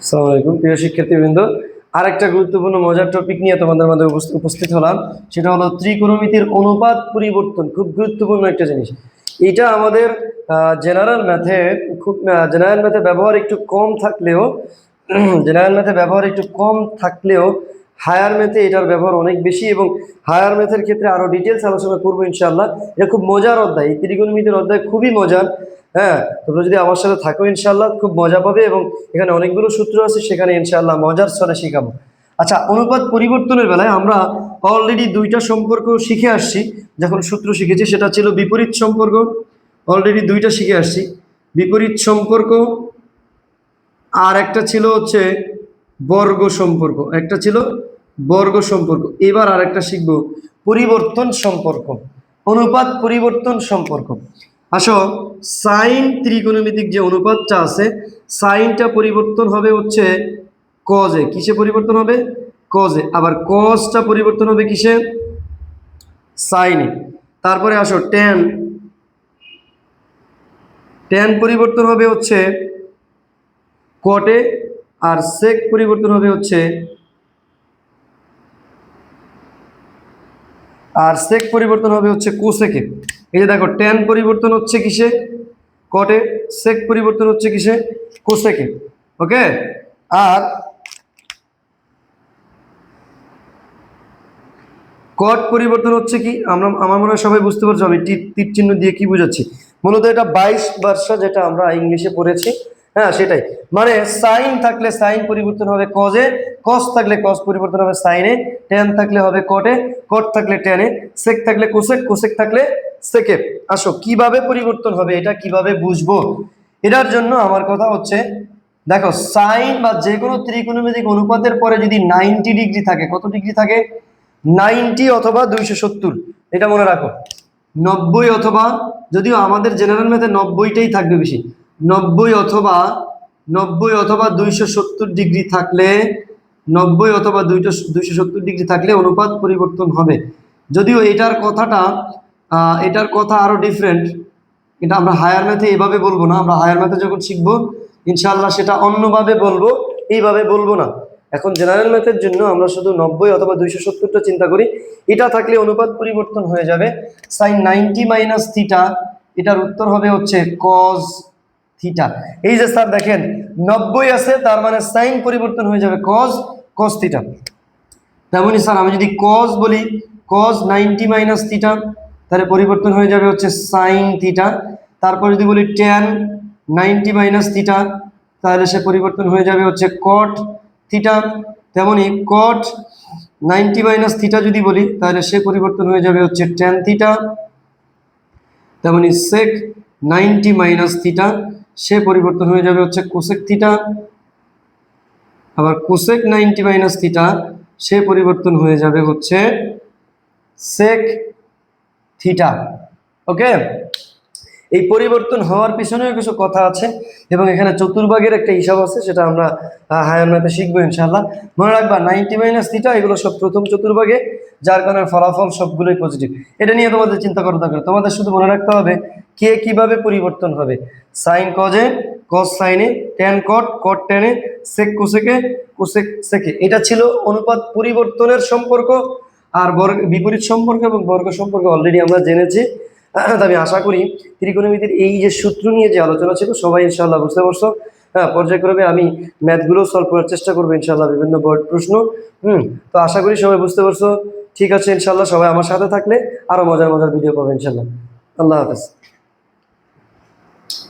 আসসালামু আলাইকুম। প্রিয় শিক্ষার্থীবৃন্দ, আরেকটা গুরুত্বপূর্ণ মজার টপিক নিয়ে তোমাদের উপস্থ- উপস্থিত হলাম। সেটা হলো ত্রিকোণমিতির অনুপাত পরিবর্তন, খুব গুরুত্বপূর্ণ একটা জিনিস। এটা আমাদের জেনারেল ম্যাথে খুব জেনারেল ম্যাথে ব্যবহার একটু কম থাকলেও জেনারেল ম্যাথে ব্যবহার একটু কম থাকলেও হায়ার ম্যাথে এটার ব্যবহার অনেক বেশি এবং হায়ার ম্যাথের ক্ষেত্রে আরও ডিটেলস আলোচনা করব ইনশাল্লাহ এটা খুব মজার অধ্যায়। এই ত্রিকোণমিতির অধ্যায় খুবই মজার। হ্যাঁ তোমরা যদি আমার সাথে থাকো ইনশাল্লাহ খুব মজা পাবে এবং এখানে অনেকগুলো সূত্র আছে, সেখানে ইনশাল্লাহ মজার স্বরে শিখাবো। আচ্ছা অনুপাত পরিবর্তনের বেলায় আমরা অলরেডি দুইটা সম্পর্ক শিখে আসছি। যখন সূত্র শিখেছি, সেটা ছিল বিপরীত সম্পর্ক। অলরেডি দুইটা শিখে আসছি। বিপরীত সম্পর্ক আর একটা ছিল হচ্ছে বর্গ সম্পর্ক। একটা ছিল বর্গ সম্পর্ক। এবার আর একটা শিখব পরিবর্তন সম্পর্ক। অনুপাত পরিবর্তন সম্পর্ক। আসো সাইন ত্রিকোণমিতিক যে অনুপাতটা আছে সাইনটা পরিবর্তন হবে হচ্ছে কজে কিসে পরিবর্তন হবে? কজে আবার কজটা পরিবর্তন হবে কিসে? সাইনে তারপরে আসো টেন টেন পরিবর্তন হবে হচ্ছে কটে আর সেক পরিবর্তন হবে হচ্ছে আর সেক পরিবর্তন হবে হচ্ছে কোসেকে এই যে দেখো টেন পরিবর্তন হচ্ছে কিসে? কটে সেক পরিবর্তন হচ্ছে কিসে? কোসেকে ওকে আর কট পরিবর্তন হচ্ছে কি? আমরা, আমার মনে হয় সবাই বুঝতে পারছ আমি তীর চিহ্ন দিয়ে কি বুঝাচ্ছি? মূলত এটা বাইশ বর্ষ যেটা আমরা ইংলিশে পড়েছি। হ্যাঁ সেটাই। মানে সাইন থাকলে সাইন পরিবর্তন হবে কজে কস থাকলে কস পরিবর্তন হবে সাইনে টেন থাকলে হবে কটে কট থাকলে টেনে সেক থাকলে কোসেক কোসেক থাকলে সেকে আসো, কীভাবে পরিবর্তন হবে এটা কীভাবে বুঝব? এটার জন্য আমার কথা হচ্ছে, দেখো, সাইন বা যে কোনো ত্রিকোণমিতিক অনুপাতের পরে যদি নাইনটি ডিগ্রি থাকে, কত ডিগ্রি থাকে? নাইনটি অথবা দুইশো সত্তর। এটা মনে রাখো। নব্বই অথবা, যদিও আমাদের জেনারেল ম্যাথে নব্বইটাই থাকবে বেশি। নব্বই অথবা নব্বই অথবা দুইশো সত্তর ডিগ্রি থাকলে, নব্বই অথবা দুইটো দুইশো সত্তর ডিগ্রি থাকলে অনুপাত পরিবর্তন হবে। যদিও এটার কথাটা এটার কথা আরও ডিফারেন্ট এটা আমরা হায়ার ম্যাথে এভাবে বলব না। আমরা হায়ার ম্যাথে যখন শিখব ইনশাল্লাহ সেটা অন্যভাবে বলব, এইভাবে বলব না। এখন জেনারেল ম্যাথের জন্য আমরা শুধু নব্বই অথবা দুইশো সত্তরটা চিন্তা করি। এটা থাকলে অনুপাত পরিবর্তন হয়ে যাবে। সাইন নাইনটি মাইনাস থিটা এটার উত্তর হবে হচ্ছে কজ থিটা এই যে স্যার দেখেন, নব্বই আছে, তার মানে সাইন পরিবর্তন হয়ে যাবে কজ কজ থিটা তেমনই স্যার, আমি যদি কজ বলি কজ নাইনটি মাইনাস থিটা তাহলে পরিবর্তন হয়ে যাবে হচ্ছে সাইন থিটা তারপর যদি বলি টেন নাইনটি মাইনাস থিটা তাহলে সে পরিবর্তন হয়ে যাবে হচ্ছে কট থিটা তেমনি কট নাইনটি মাইনাস থিটা যদি বলি, তাহলে সে পরিবর্তন হয়ে যাবে হচ্ছে টেন থিটা তেমনি সেক নাইনটি মাইনাস থিটা সে পরিবর্তন হয়ে যাবে হচ্ছে কোসেক থিটা আবার কোসেক নাইনটি মাইনাস থিটা সে পরিবর্তন হয়ে যাবে হচ্ছে সেক থিটা ওকে এই পরিবর্তন হওয়ার পিছনেও কিছু কথা আছে এবং এখানে চতুর্ভাগের একটা হিসাব আছে, সেটা আমরা ম্যাথে শিখব ইনশাল্লাহ মনে রাখবা নাইনটি মাইনাস থিটা এগুলো সব প্রথম চতুর্ভাগে, যার কারণে ফলাফল সবগুলোই পজিটিভ এটা নিয়ে তোমাদের চিন্তা করা দরকার তোমাদের শুধু মনে রাখতে হবে কে কীভাবে পরিবর্তন হবে? সাইন কজে কস সাইনে টেন কট কট টেনে সেক কোসেকে কোসেক সেকে এটা ছিল অনুপাত পরিবর্তনের সম্পর্ক আর বর্গ, বিপরীত সম্পর্ক এবং বর্গ সম্পর্ক অলরেডি আমরা জেনেছি। আমি আশা করি ত্রিকোণমিতির এই যে সূত্র নিয়ে যে আলোচনা ছিল, সবাই ইনশাল্লাহ বুঝতে পারছ। হ্যাঁ পর্যায়ক্রমে আমি ম্যাথগুলো সলভ করার চেষ্টা করব ইনশাল্লাহ বিভিন্ন বোর্ড প্রশ্ন। হুম, তো আশা করি সবাই বুঝতে পারছ। ঠিক আছে ইনশাল্লাহ সবাই আমার সাথে থাকলে আরও মজার মজার ভিডিও পাবে ইনশাল্লাহ আল্লাহ হাফেজ।